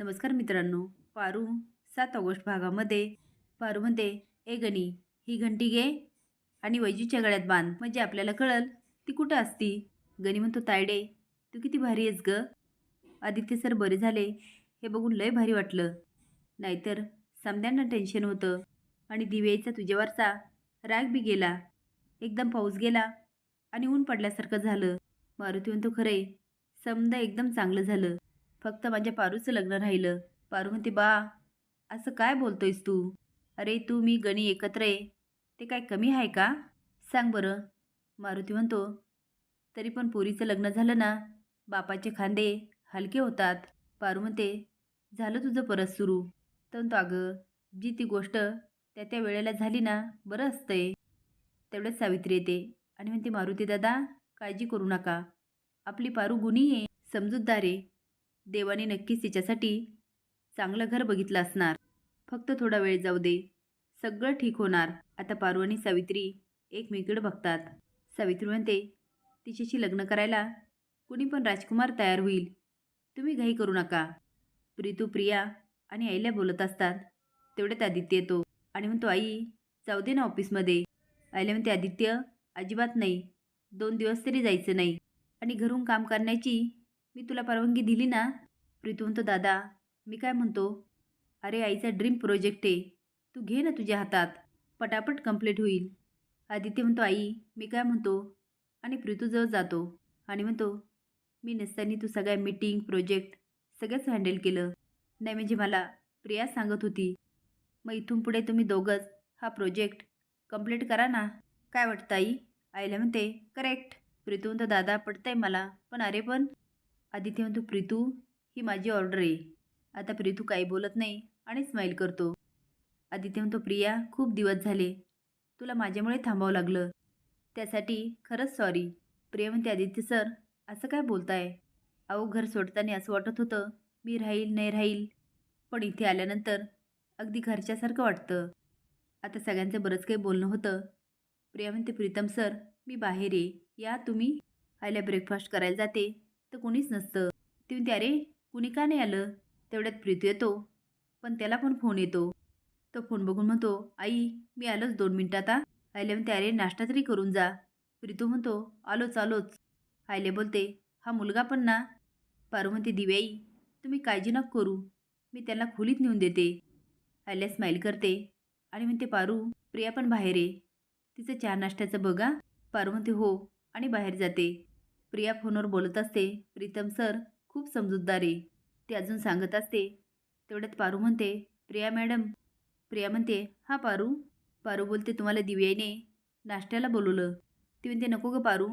नमस्कार मित्रांनो. पारू सात ऑगस्ट भागामध्ये. पारू म्हणते ए गणी ही घंटी घे आणि वैजूच्या गळ्यात बांध. म्हणजे आपल्याला कळल ती कुठं असती? गणी म्हणतो तायडे तू किती भारी आहेस ग. आदित्य सर बरे झाले हे बघून लय भारी वाटलं. नाहीतर समद्यांना टेन्शन होतं. आणि दिव्याचा तुझ्यावरचा राग बी गेला. एकदम पाऊस गेला आणि ऊन पडल्यासारखं झालं. मारुती म्हणतो खरे समजा एकदम चांगलं झालं. फक्त माझ्या पारूचं लग्न राहिलं. पारू म्हणते बा असं काय बोलतोयस तू? अरे तू मी गणी एकत्र आहे. ते काय कमी आहे का? सांग बरं. मारुती म्हणतो तरी पण पोरीचं लग्न झालं ना? बापाचे खांदे हलके होतात. पारू म्हणते झालं तुझं परत सुरू. तर तो अगं जी ती गोष्ट त्या त्या वेळेला झाली ना बरं असतंय. तेवढंच सावित्री येते आणि म्हणते मारुती दादा काळजी करू नका. आपली पारू गुणी आहे समजूतदार आहे. देवाने नक्कीच तिच्यासाठी चांगलं घर बघितलं असणार. फक्त थोडा वेळ जाऊ दे. सगळं ठीक होणार. आता पारू आणि सावित्री एकमेकीकडे बघतात. सावित्री म्हणते तिच्याशी लग्न करायला कुणी पण राजकुमार तयार होईल. तुम्ही घाई करू नका. प्रीतू प्रिया आणि आईला बोलत असतात. तेवढ्यात आदित्य येतो आणि म्हणतो आई जाऊ दे ना ऑफिसमध्ये. आईला म्हणते आदित्य अजिबात नाही. दोन दिवस तरी जायचं नाही आणि घरून काम करण्याची मी तुला परवानगी दिली ना प्रीतू म्हणतो दादा. मी काय म्हणतो? अरे आईचा ड्रीम प्रोजेक्ट आहे. तू घे ना तुझ्या हातात. पटापट कंप्लीट होईल. आदित्य म्हणतो आई मी काय म्हणतो? आणि प्रीतूजवळ जातो आणि म्हणतो मी नसताना तू सगळ्या मीटिंग प्रोजेक्ट सगळंच हँडल केलं. नाही म्हणजे मला प्रिया सांगत होती. मग इथून पुढे तुम्ही दोघंच हा प्रोजेक्ट कंप्लीट करा ना. काय वाटतं आई? आईला म्हणते करेक्ट. प्रीतू म्हणतो दादा पडतंय मला पण अरे पण आदित्य म्हणतो प्रीतू ही माझी ऑर्डर आहे. आता प्रीतू काही बोलत नाही आणि स्माईल करतो. आदित्य म्हणतो प्रिया खूप दिवस झाले. तुला माझ्यामुळे थांबावं लागलं. त्यासाठी खरंच सॉरी प्रिया म्हणते आदित्य सर असं काय बोलताय? अहो घर सोडताना असं वाटत होतं मी राहील नाही राहील. पण इथे आल्यानंतर अगदी घरच्यासारखं वाटतं. आता सगळ्यांचं बरंच काही बोलणं होतं. प्रिया म्हणते प्रीतम सर मी बाहेर आहे. या तुम्ही. आईला ब्रेकफास्ट करायला जाते. तर कोणीच नसतं. ती म्हणते अरे कुणी का नाही आलं? तेवढ्यात प्रीतू येतो. पण त्याला पण फोन येतो. तो फोन बघून म्हणतो आई मी आलोच दोन मिनटात आता. आयले म्हणते अरे नाश्ता तरी करून जा. प्रीतू म्हणतो आलोच आलोच. आईले बोलते हा मुलगा पण ना? पारू म्हणते दिव्याई तुम्ही काळजी नको करू. मी त्याला खोलीत नेऊन देते. आयल्या स्माईल करते आणि म्हणते पारू प्रिया पण बाहेर आहे. तिचं चहा नाश्त्याचं बघा. पारू म्हणते हो. आणि बाहेर जाते. प्रिया फोनवर बोलत असते प्रीतम सर खूप समजूतदार आहे. ते अजून सांगत असते. तेवढ्यात पारू म्हणते प्रिया मॅडम. प्रिया म्हणते हां पारू. पारू बोलते तुम्हाला दिव्याने नाश्त्याला बोलवलं. ती म्हणते नको ग पारू.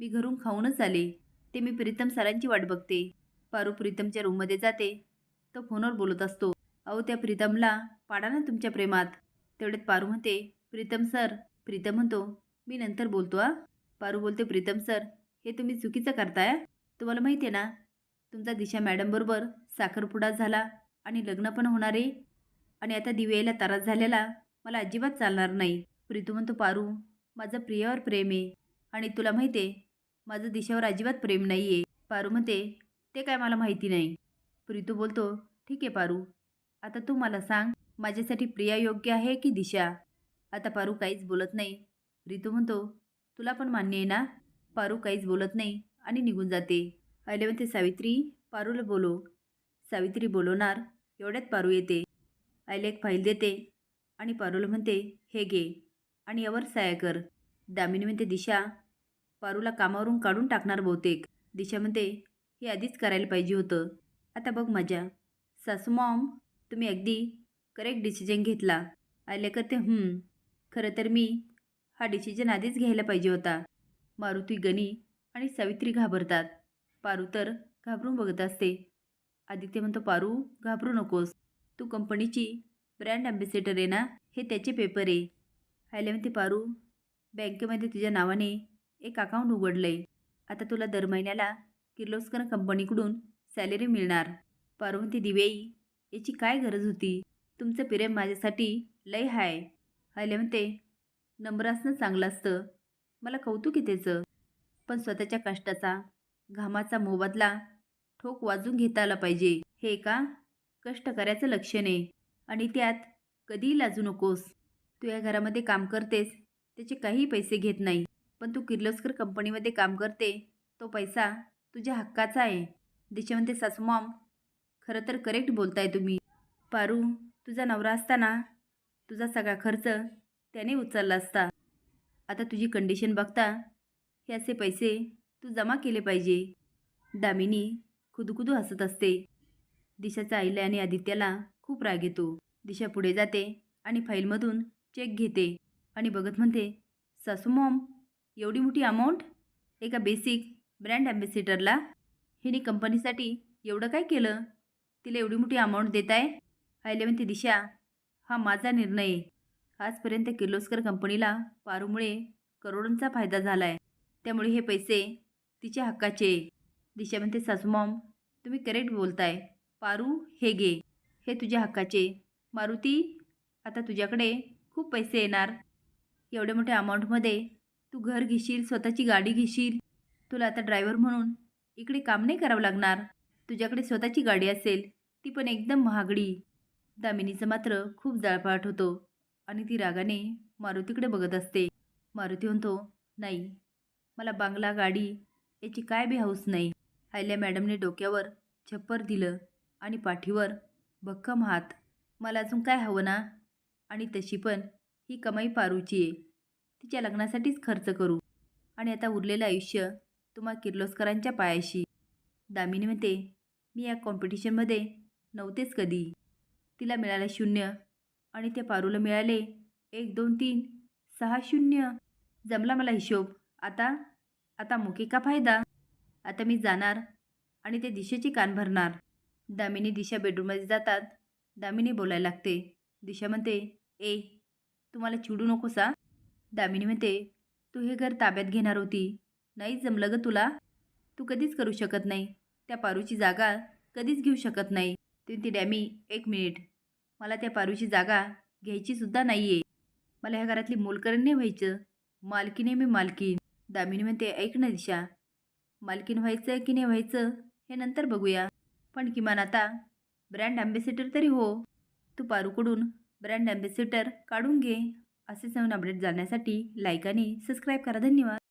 मी घरून खाऊनच आले. ते मी प्रीतम सरांची वाट बघते. पारू प्रीतमच्या रूममध्ये जाते. तो फोनवर बोलत असतो अहो त्या प्रीतमला पाडा ना तुमच्या प्रेमात. तेवढ्यात पारू म्हणते प्रीतम सर. प्रीतम म्हणतो मी नंतर बोलतो आ पारू बोलते प्रीतम सर हे तुम्ही चुकीचं करताय तुम्हाला माहिती आहे ना तुमचा दिशा मॅडमबरोबर साखरपुडा झाला आणि लग्न पण होणार आहे. आणि आता दिव्याला त्रास झालेला मला अजिबात चालणार नाही. प्रीतू म्हणतो पारू माझं प्रियावर प्रेम आहे. आणि तुला माहिती आहे माझं दिशावर अजिबात प्रेम नाही आहे पारू म्हणते ते काय मला माहिती नाही. प्रीतू बोलतो ठीक आहे पारू. आता तू मला सांग माझ्यासाठी प्रिया योग्य आहे की दिशा? आता पारू काहीच बोलत नाही. प्रीतू म्हणतो तुला पण मान्य आहे ना? पारू काहीच बोलत नाही आणि निघून जाते. आईला म्हणते सावित्री पारूला बोलो. सावित्री बोलवणार. एवढ्यात पारू येते. आईला एक फाईल देते आणि पारूला म्हणते हे घे आणि यावर साया कर. दामिनी म्हणते दिशा पारूला कामावरून काढून टाकणार बहुतेक. दिशा म्हणते हे आधीच करायला पाहिजे होतं. आता बघ माझ्या. सासू मॉम तुम्ही अगदी करेक्ट डिसिजन घेतला. आईला करते हं खरं तर मी हा डिसिजन आधीच घ्यायला पाहिजे होता. मारुती गणी आणि सावित्री घाबरतात. पारू तर घाबरून बघत असते. आदित्य म्हणतो पारू घाबरू नकोस. तू कंपनीची ब्रँड अम्बॅसेडर आहे ना? हे त्याचे पेपर आहे. आयला म्हणते पारू बँकेमध्ये तुझ्या नावाने एक अकाउंट उघडलं आहे आता तुला दर महिन्याला किर्लोस्कर कंपनीकडून सॅलरी मिळणार. पारू म्हणते दिवेई याची काय गरज होती? तुमचं प्रेम माझ्यासाठी लय हाय. आयला म्हणते नंबर असणं चांगलं असतं. मला कौतुक आहे त्याचं पण स्वतःच्या कष्टाचा घामाचा मोबदला ठोक वाजून घेता आला पाहिजे. हे का कष्ट करायचं लक्षण आहे. आणि त्यात कधीही लाजू नकोस. तू या घरामध्ये काम करतेस त्याचे काही पैसे घेत नाही. पण तू किर्लोस्कर कंपनीमध्ये काम करते तो पैसा तुझ्या हक्काचा आहे. दिशा म्हणते सासू मॉम खरं तर करेक्ट बोलताय तुम्ही. पारू तुझा नवरा असताना तुझा सगळा खर्च त्याने उचलला असता. आता तुझी कंडिशन बघता हे असे पैसे तू जमा केले पाहिजे. दामिनी खुदखुदू हसत असते. दिशाचा आईला आणि आदित्याला खूप राग येतो. दिशा पुढे जाते आणि फाईलमधून चेक घेते आणि बघत म्हणते सासू मॉम एवढी मोठी अमाऊंट एका बेसिक ब्रँड ॲम्बेसिडरला हिने कंपनीसाठी एवढं काय केलं? तिला एवढी मोठी अमाऊंट देत आहे आईला म्हणते दिशा हा माझा निर्णय आहे. आजपर्यंत किर्लोस्कर कंपनीला पारूमुळे करोडोंचा फायदा झाला आहे त्यामुळे हे पैसे तिच्या हक्काचे. दिशा म्हणते सासूमॉम तुम्ही करेक्ट बोलताय. पारू हे घे. हे तुझ्या हक्काचे. मारुती आता तुझ्याकडे खूप पैसे येणार. एवढ्या मोठ्या अमाऊंटमध्ये तू घर घेशील स्वतःची गाडी घेशील. तुला आता ड्रायव्हर म्हणून इकडे काम नाही करावं लागणार. तुझ्याकडे स्वतःची गाडी असेल ती पण एकदम महागडी. दामिनीचं मात्र खूप जाळपाट होतो. आणि ती रागाने मारुतीकडे बघत असते. मारुती म्हणतो नाही मला बांगला गाडी याची काय बी हौस नाही. आयल्या मॅडमने डोक्यावर छप्पर दिलं आणि पाठीवर भक्कम हात मला अजून काय हवं ना? आणि तशी पण ही कमाई पारूची आहे. तिच्या लग्नासाठीच खर्च करू. आणि आता उरलेलं आयुष्य तुम्हा किर्लोस्करांच्या पायाशी. दामिनी म्हणते मी या कॉम्पिटिशनमध्ये नव्हतेच कधी. तिला मिळालं शून्य आणि त्या पारूला मिळाले. एक दोन तीन सहा शून्य. जमला मला हिशोब. आता आता मुके का फायदा? आता मी जाणार आणि ते दिशेची कान भरणार. दामिनी दिशा बेडरूममध्ये जातात. दामिनी बोलायला लागते. दिशा म्हणते ए तुम्हाला चिडू नकोसा दामिनी म्हणते तू हे घर ताब्यात घेणार होती. नाही जमलं ग तुला? तू कधीच करू शकत नाही. त्या पारूची जागा कधीच घेऊ शकत नाही. ती ती डॅमी एक मिनिट. मला त्या पारूची जागा घ्यायचीसुद्धा नाही आहे मला ह्या घरातली मोलकरण नाही व्हायचं. मालकीने मी मालकीन दामिनी म्हणते ऐक ना दिशा. मालकीन व्हायचं की नाही व्हायचं हे नंतर बघूया. पण किमान आता ब्रँड ॲम्बेसिडर तरी हो. तू पारूकडून ब्रँड ॲम्बेसिडर काढून घे. असेच नवीन अपडेट जाण्यासाठी लाईक आणि सबस्क्राईब करा. धन्यवाद.